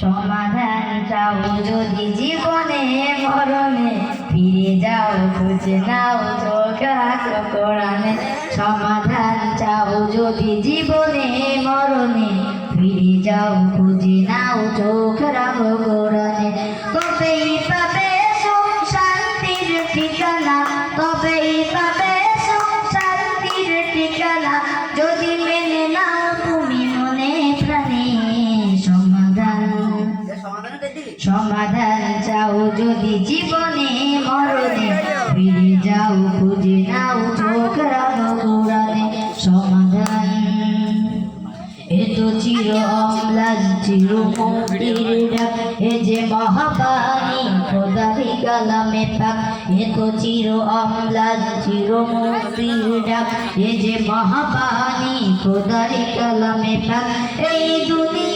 সমাধান চাও যদি জীবনে মরণে ফিরে যাও, খুঁজে নাও কোরআনে। সমাধান চাও যদি জীবনে মরণে ফিরে যাও, খুঁজে নাও সমাধান চাও যদি জীবনে মরণে, ফিরে যাও, খুঁজে নাও রাখো কোরআনে সমাধান। এত চির অম্লান, চির মুক্তির এ যে মহাবাণী খোদারি কালামে পাক। এত চির অম্লান, চির মুক্তির এ যে মহাবাণী খোদারি কালামে পাক। এই দুনিয়া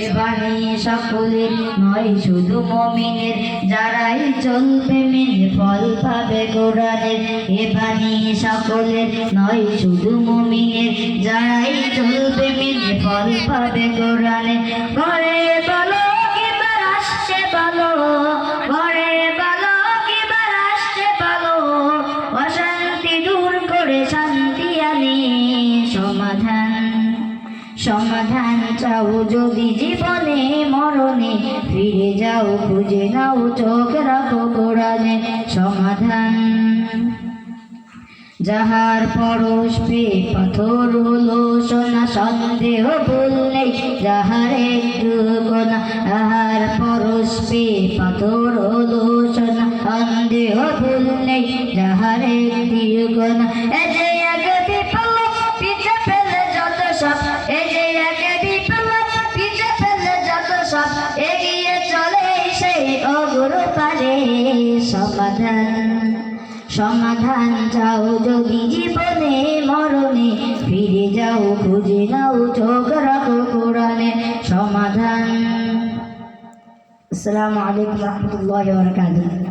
এ বাণী সকলের নয় শুধু মমিনের। যারাই চলবে মেনে ফল পাবে কোরআনের এ বাণী সকলের নয় শুধু মমিনের। যারাই চলবে মেনে ফল পাবে কোরআনের সমাধান চাও যদি জীবনে মরণে, ফিরে যাও, খুঁজে নাও, চোখ রাখো কোরআনে সমাধান। যাহার পরশ পে পাথর হলো, সোনা সন্দেহ বললে যাহার একটু গোনা, তাহার পরশ পে পাথর হলো, সোনা সন্দেহ বললে যাহার একটি গোনা সমাধান সমাধান চাও যদি জীবনে, মরণে। ফিরে যাও, খুঁজে নাও চোখ রাখো কোরআনে সমাধান। আসসালামু আলাইকুম রহমতুল্লাহ বরকাতুহ।